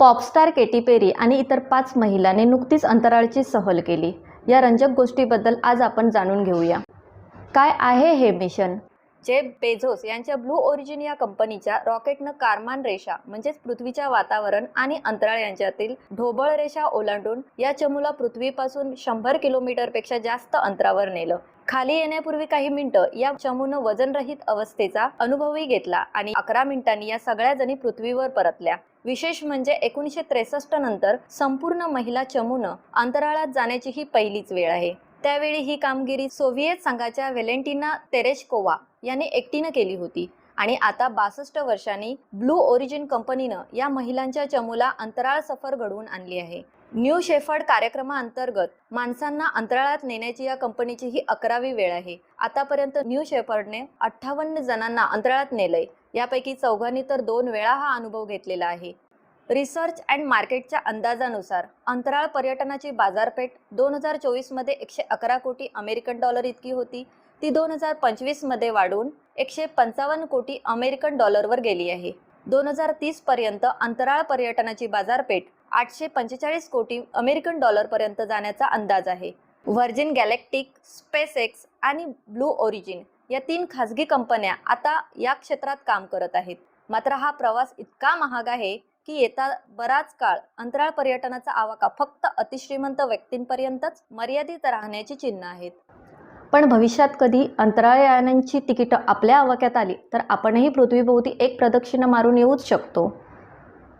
Pop star Katy Perry आणि इतर पाच महिलांनी नुकतीच अंतराळची सहल केली. या रंजक गोष्टीबद्दल आज आपण जाणून घेऊया. काय आहे हे मिशन? जेब बेझोस यांच्या ब्लू ओरिजिन या कंपनीच्या रॉकेटनं कारमान रेषा म्हणजेच पृथ्वीच्या वातावरण आणि अंतराळ यांच्यातील ढोबळ रेषा ओलांडून या चमूला पृथ्वीपासून शंभर किलोमीटरपेक्षा जास्त अंतरावर नेलं. खाली येण्यापूर्वी काही मिनिटं या चमूनं वजनरहित अवस्थेचा अनुभवही घेतला आणि अकरा मिनिटांनी या सगळ्या जणी पृथ्वीवर परतल्या. विशेष म्हणजे एकोणीसशे त्रेसष्ट नंतर संपूर्ण महिला चमूनं अंतराळात जाण्याची ही पहिलीच वेळ आहे. त्यावेळी ही कामगिरी सोव्हिएत संघाच्या व्हॅलेंटिना तेरेशकोवा यांनी एकटीनं केली होती. आणि आता बासष्ट वर्षांनी ब्लू ओरिजिन कंपनीनं या महिलांच्या चमूला अंतराळ सफर घडवून आणली आहे. न्यू शेफर्ड कार्यक्रमाअंतर्गत माणसांना अंतराळात नेण्याची या कंपनीची ही अकरावी वेळ आहे. आतापर्यंत न्यू शेफर्डने अठ्ठावन्न जणांना अंतराळात नेलंय. यापैकी चौघांनी तर दोन वेळा हा अनुभव घेतलेला आहे. रिसर्च अँड मार्केटच्या अंदाजानुसार अंतराळ पर्यटनाची बाजारपेठ दोन हजार चोवीसमध्ये एकशे अकरा कोटी अमेरिकन डॉलर इतकी होती. ती दोन हजार पंचवीसमध्ये वाढून एकशे पंचावन्न कोटी अमेरिकन डॉलरवर गेली आहे. दोन हजार तीसपर्यंत अंतराळ पर्यटनाची बाजारपेठ आठशे पंचेचाळीस कोटी अमेरिकन डॉलरपर्यंत जाण्याचा अंदाज आहे. व्हर्जिन गॅलेक्टिक स्पेस एक्स आणि ब्लू ओरिजिन या तीन खासगी कंपन्या आता या क्षेत्रात काम करत आहेत. मात्र हा प्रवास इतका महाग आहे की येता बराच काळ अंतराळ पर्यटनाचा आवाका फक्त अतिश्रीमंत व्यक्तींपर्यंतच मर्यादित राहण्याची चिन्ह आहेत. पण भविष्यात कधी अंतराळयानांची तिकीटं आपल्या आवाक्यात आली तर आपणही पृथ्वीभोवती एक प्रदक्षिणा मारून येऊच शकतो.